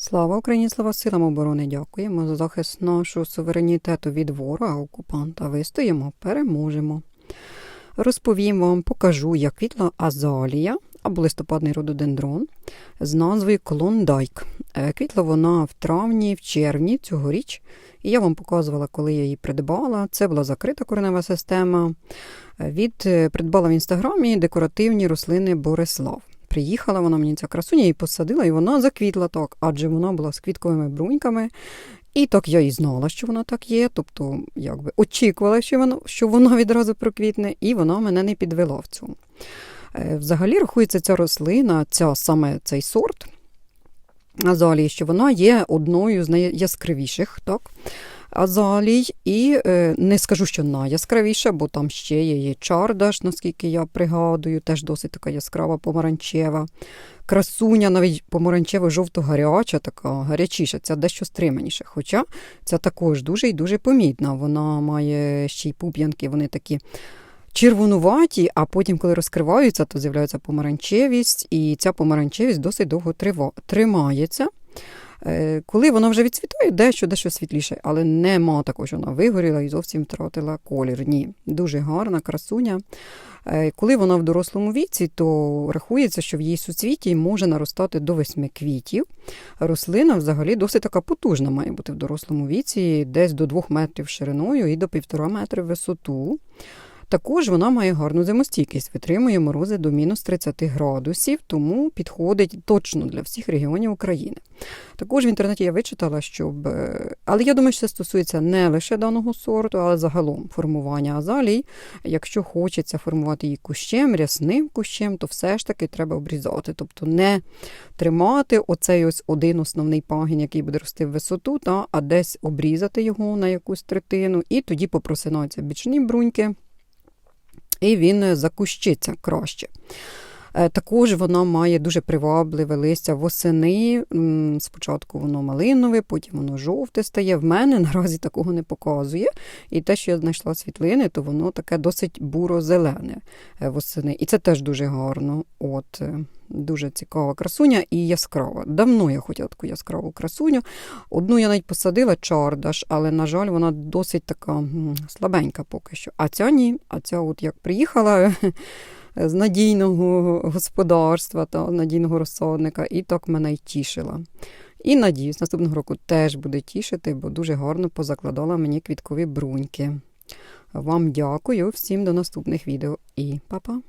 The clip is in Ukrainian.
Слава Україні, слава силам оборони! Дякуємо за захист нашого суверенітету від ворога окупанта. Вистоїмо, переможемо. Розповім вам, покажу, як квітла азалія або листопадний рододендрон з назвою Клондайк. Е, Квітла вона в травні, в червні цьогоріч. І я вам показувала, коли я її придбала. Це була закрита коренева система. Е, Від е, придбала в інстаграмі декоративні рослини Борислав. Приїхала вона мені ця красуня і посадила, і вона заквітла так, адже вона була з квітковими бруньками. І так я і знала, що вона так є. Тобто, якби очікувала, що вона, що вона відразу проквітне, і вона мене не підвела в цьому. Е, Взагалі рахується ця рослина, ця саме цей сорт азалії, що вона є одною з найяскравіших, так? Азалій, і е, не скажу, що найяскравіша, бо там ще є, чардаш, наскільки я пригадую, теж досить така яскрава помаранчева. Красуня, навіть помаранчево жовто-гаряча, така гарячіша, ця дещо стриманіша. Хоча ця також дуже і дуже помітна. Вона має ще й пуп'янки, вони такі червонуваті, а потім, коли розкриваються, то з'являється помаранчевість, і ця помаранчевість досить довго трива- тримається. Е, Коли вона вже відцвітає, дещо дещо світліше, але нема такого, що вона вигоріла і зовсім втратила колір. Ні, дуже гарна красуня. Е, Коли вона в дорослому віці, то рахується, що в її суцвіті може наростати до восьми квітів. Рослина взагалі досить така потужна має бути в дорослому віці, десь до 2 метрів шириною і до 1,5 метри в висоту. Також вона має гарну зимостійкість, витримує морози до мінус 30 градусів, тому підходить точно для всіх регіонів України. Також в інтернеті я вичитала, щоб. е, Але я думаю, що це стосується не лише даного сорту, але загалом формування азалій. Якщо хочеться формувати її кущем, рясним кущем, то все ж таки треба обрізати. Тобто не тримати оцей ось один основний пагін, який буде рости в висоту, та, а десь обрізати його на якусь третину, і тоді попросинаються бічні бруньки і він е, закущиться краще. Е, Також вона має дуже привабливе листя восени. Спочатку воно малинове, потім воно жовте стає. В мене наразі такого не показує. І те, що я знайшла світлини, то воно таке досить буро-зелене е, восени. І це теж дуже гарно. От, е, дуже цікава красуня і яскрава. Давно я хотіла таку яскраву красуню. Одну я навіть посадила чардаш, але, на жаль, вона досить така слабенька поки що. А ця ні. А ця, от як приїхала з надійного господарства та надійного розсадника, і так мене й тішила. І надіюсь, наступного року теж буде тішити, бо дуже гарно позакладала мені квіткові бруньки. Вам дякую, всім до наступних відео і па-па!